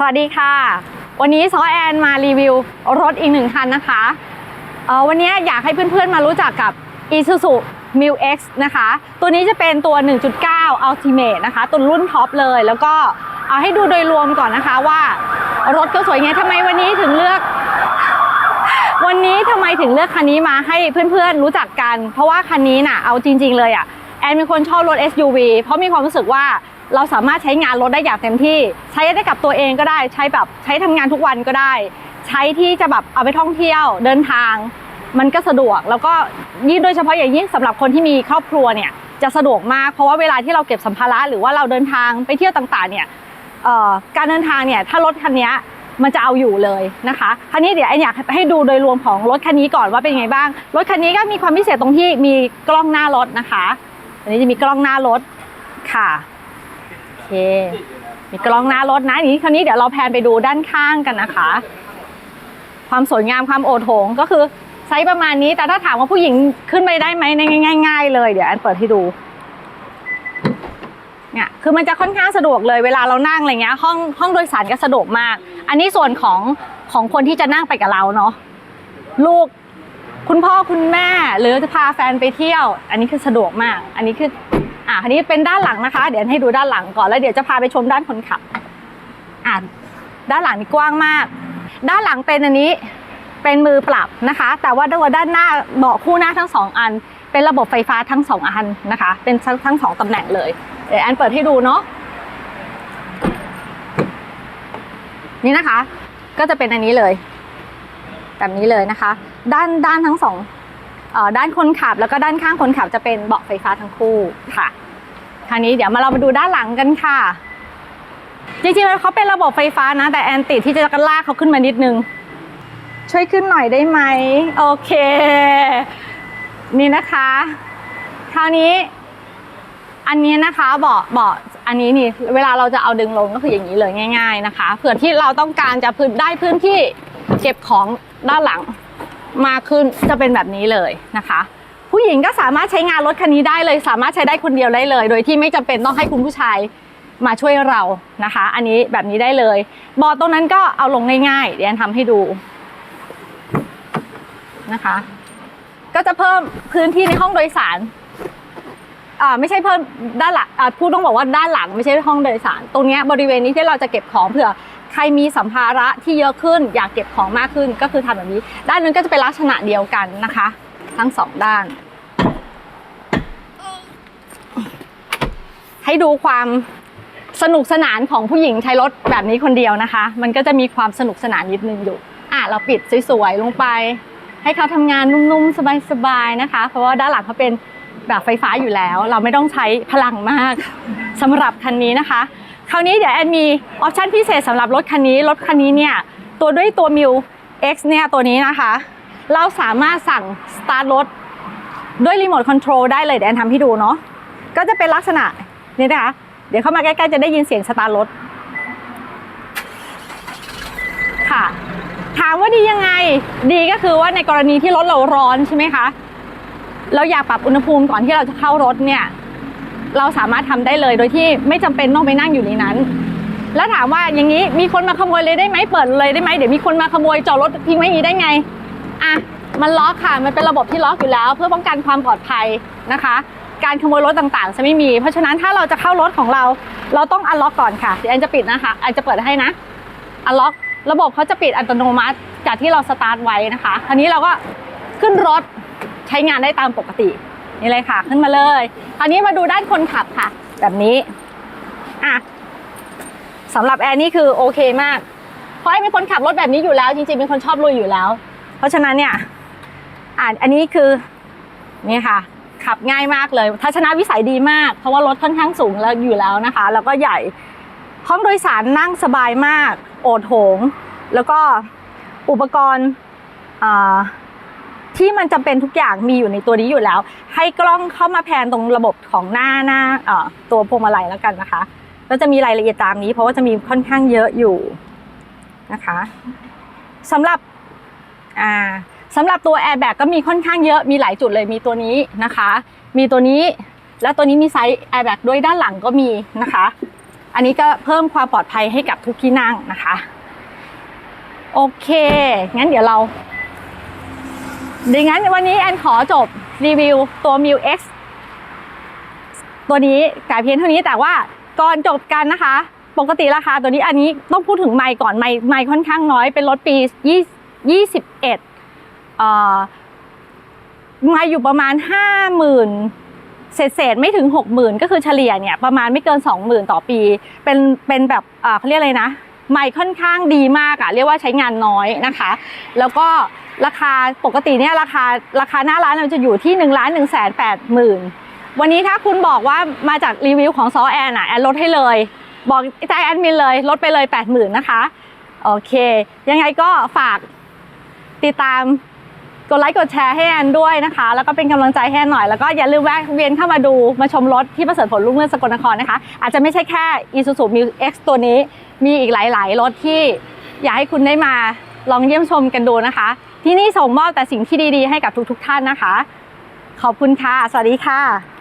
สวัสดีค่ะ วันนี้ซอแอนมารีวิวรถอีกหนึ่งคันนะคะเออวันนี้อยากให้เพื่อนๆมารู้จักกับ Isuzu m i l X นะคะ ตัวนี้จะเป็นตัว 1.9 Ultimate นะคะ ตัวรุ่นท็อปเลย แล้วก็เอาให้ดูโดยรวมก่อนนะคะว่ารถก็สวยไงทำไมวันนี้ถึงเลือก วันนี้ทำไมถึงเลือกคันนี้มาให้เพื่อนๆรู้จักกัน เพราะว่าคันนี้น่ะเอาจริง ๆ เลยอะแอนเป็นคนชอบรถ SUV เพราะมีความรู้สึกว่า เราสามารถใช้งานรถได้อย่างเต็มที่ ใช้ได้กับตัวเองก็ได้ใช้แบบใช้ทำงานทุกวันก็ได้ ใช้ที่จะแบบเอาไปท่องเที่ยวเดินทาง มันก็สะดวกแล้วก็ยิ่งโดยเฉพาะอย่างยิ่งสำหรับคนที่มีครอบครัวเนี่ยจะสะดวกมากเพราะว่าเวลาที่เราเก็บสัมภาระหรือว่าเราเดินทางไปเที่ยวต่างๆเนี่ยการเดินทางเนี่ยถ้ารถคันนี้มันจะเอาอยู่เลยนะคะคันนี้เดี๋ยวแอนอยากให้ดูโดยรวมของรถคันนี้ก่อนว่าเป็นยังไงบ้าง รถคันนี้ก็มีความพิเศษตรงที่มีกล้องหน้ารถนะคะ อันนี้จะมีกล้องหน้ารถค่ะ เค มีกล้องหน้ารถนะนี้คันนี้เดี๋ยวเราแพนไปดูด้านข้างกันนะคะ ความสวยงามความโอโถงก็คือไซส์ประมาณนี้ แต่ถ้าถามว่าผู้หญิงขึ้นไปได้ไหมในง่าย ๆ เลย เดี๋ยวแอนเปิดให้ดูเนี่ยคือมันจะค่อนข้างสะดวกเลยเวลาเรานั่งอะไรเงี้ยห้องห้องโดยสารก็สะดวกมาก อันนี้ส่วนของของคนที่จะนั่งไปกับเราเนาะลูกคุณพ่อคุณแม่หรือจะพาแฟนไปเที่ยว อันนี้คือสะดวกมาก อันนี้คือ อะอันนี้เป็นด้านหลังนะคะ เดี๋ยวให้ดูด้านหลังก่อนแล้วเดี๋ยวจะพาไปชมด้านคนขับ อะด้านหลังนี่กว้างมาก ด้านหลังเป็นอันนี้เป็นมือปรับนะคะ แต่ว่าตัวด้านหน้าเบาะคู่หน้าทั้งสองอัน เป็นระบบไฟฟ้าทั้งสองอันนะคะ เป็นทั้งสองตำแหน่งเลยเดี๋ยวแอนเปิดให้ดูเนาะนี่นะคะ ก็จะเป็นอันนี้เลย แบบนี้เลยนะคะ ด้านด้านทั้งสอง ด้านคนขับแล้วก็ด้านข้างคนขับจะเป็นเบาะไฟฟ้าทั้งคู่ค่ะ คราวนี้เดี๋ยวมาเรามาดูด้านหลังกันค่ะ จริงๆแล้วเขาเป็นระบบไฟฟ้านะ แต่แอนติดที่จะลากเขาขึ้นมานิดนึง ช่วยขึ้นหน่อยได้ไหมโอเค นี่นะคะ คราวนี้ อันนี้นะคะเบาะเบาะอันนี้นี่เวลาเราจะเอาดึงลงก็คืออย่างนี้เลยง่าย ๆนะคะ เผื่อที่เราต้องการจะพื้นได้พื้นที่เก็บของด้านหลัง มากขึ้นจะเป็นแบบนี้เลยนะคะ ผู้หญิงก็สามารถใช้งานรถคันนี้ได้เลย สามารถใช้ได้คนเดียวได้เลย โดยที่ไม่จำเป็นต้องให้คุณผู้ชายมาช่วยเรานะคะ อันนี้แบบนี้ได้เลยบาะตรงนั้นก็เอาลงง่ายๆเดี๋ยวแอนทำให้ดูนะคะ ก็จะเพิ่มพื้นที่ในห้องโดยสารอ่าไม่ใช่เพิ่มด้านหลังอ่าพูดต้องบอกว่าด้านหลังไม่ใช่ห้องโดยสาร ตรงเนี้ยบริเวณนี้ที่เราจะเก็บของเผื่อ ใครมีสัมภาระที่เยอะขึ้น อยากเก็บของมากขึ้นก็คือทำแบบนี้ ด้านนึงก็จะเป็นลักษณะเดียวกันนะคะ ทั้งสองด้าน ให้ดูความสนุกสนานของผู้หญิงใช้รถแบบนี้คนเดียวนะคะ มันก็จะมีความสนุกสนานนิดนึงอยู่ อะเราปิดสวยๆลงไป ให้เขาทำงานนุ่มๆสบายๆนะคะ เพราะว่าด้านหลังเขาเป็นแบบไฟฟ้าอยู่แล้ว เราไม่ต้องใช้พลังมากสำหรับคันนี้นะคะ คราวนี้เดี๋ยวแอนมีออปชันพิเศษสำหรับรถคันนี้ รถคันนี้เนี่ยตัวด้วยตัวมิว X เนี่ยตัวนี้นะคะ เราสามารถสั่งสตาร์ทรถด้วยรีโมทคอนโทรลได้เลยเดี๋ยวแอนทำให้ดูเนาะก็จะเป็นลักษณะนี้นะคะ เดี๋ยวเข้ามาใกล้ๆจะได้ยินเสียงสตาร์ทรถค่ะ ถามว่าดียังไงดีก็คือว่าในกรณีที่รถเราร้อนใช่ไหมคะเราอยากปรับอุณหภูมิก่อนที่เราจะเข้ารถเนี่ย เราสามารถทำได้เลยโดยที่ไม่จำเป็นต้องไปนั่งอยู่ในนั้น แล้วถามว่าอย่างนี้มีคนมาขโมยเลยได้ไหมเปิดเลยได้ไหมเดี๋ยวมีคนมาขโมยจอดรถทิ้งไว้นี้ได้ไงอะมันล็อกค่ะมันเป็นระบบที่ล็อกอยู่แล้ว เพื่อป้องกันความปลอดภัยนะคะ การขโมยรถต่างๆ จะไม่มี เพราะฉะนั้นถ้าเราจะเข้ารถของเรา เราต้องอันล็อกก่อนค่ะเดี๋ยวแอนจะปิดนะคะแอนจะเปิดให้นะอันล็อกระบบเขาจะปิดอัตโนมัติจากที่เราสตาร์ทไว้นะคะคราวนี้เราก็ขึ้นรถใช้งานได้ตามปกติ นี่เลยค่ะขึ้นมาเลยคราวนี้มาดูด้านคนขับค่ะ แบบนี้อะสำหรับแอนนี่คือโอเคมากเพราะไอ้เป็นคนขับรถแบบนี้อยู่แล้วจริงๆเป็นคนชอบลุยอยู่แล้ว เพราะฉะนั้นเนี่ยอ่าอันนี้คือนี่ค่ะ ขับง่ายมากเลยทัศนวิสัยดีมาก เพราะว่ารถค่อนข้างสูงแล้วอยู่แล้วนะคะ แล้วก็ใหญ่ห้องโดยสารนั่งสบายมาก โอดโถงแล้วก็อุปกรณ์อ่า ที่มันจำเป็นทุกอย่างมีอยู่ในตัวนี้อยู่แล้ว ให้กล้องเข้ามาแพนตรงระบบของหน้าหน้าตัวพวงมาลัยแล้วกันนะคะก็จะมีรายละเอียดตามนี้ เพราะว่าจะมีค่อนข้างเยอะอยู่นะคะสำหรับอ่าสำหรับตัวแอร์แบ็กก็มีค่อนข้างเยอะมีหลายจุดเลยมีตัวนี้นะคะ มีตัวนี้แล้วตัวนี้มีไซส์แอร์แบ็กด้วยด้านหลังก็มีนะคะ อันนี้ก็เพิ่มความปลอดภัยให้กับทุกที่นั่งนะคะ โอเค งั้นเดี๋ยวเรา ดังนั้นวันนี้แอนขอจบรีวิวตัว m ิ u X ตัวนี้กายเพียงเท่านี้แต่ว่าก่อนจบกันนะคะ ปกติราคาตัวนี้อันนี้ต้องพูดถึงไมค์ก่อนไมค์ไมค์ค่อนข้างน้อยเป็นรถปี 20 21เอ่อไมค์อยู่ประมาณ 50,000เศษเศษๆไม่ถึง 60,000 ก็คือเฉลี่ยเนี่ยประมาณไม่เกิน 20,000 ต่อปี เป็นเป็นแบบเอ่อเขาเรียกอะไรนะ ไมค์ค่อนข้างดีมากอะเรียกว่าใช้งานน้อยนะคะ แล้วก็ ราคาปกติเนี่ยราคาราคาหน้าร้านเราจะอยู่ที่1นึ่งล้านหนึ่งแสนแปดหมื่นวันนี้ถ้าคุณบอกว่ามาจากรีวิวของซอแอนอะแอนลดให้เลย บอกใจแอดมินเลยลดไปเลย 8 0,000นะคะโอเค ยังไงก็ฝากติดตามกดไลค์กดแชร์ให้แอนด้วยนะคะ แล้วก็เป็นกำลังใจให้แอนหน่อย แล้วก็อย่าลืมแวะเวียนเข้ามาดูมาชมรถที่ประเสริฐผลรุ่งเรืองสกลนครนะคะ อาจจะไม่ใช่แค่ Isuzu m u X ตัวนี้ มีอีกหลาย ๆ รถที่อยากให้คุณได้มาลองเยี่ยมชมกันดูนะคะ ที่นี่ส่งมอบแต่สิ่งที่ดีๆ ให้กับทุกๆ ท่านนะคะ ขอบคุณค่ะ สวัสดีค่ะ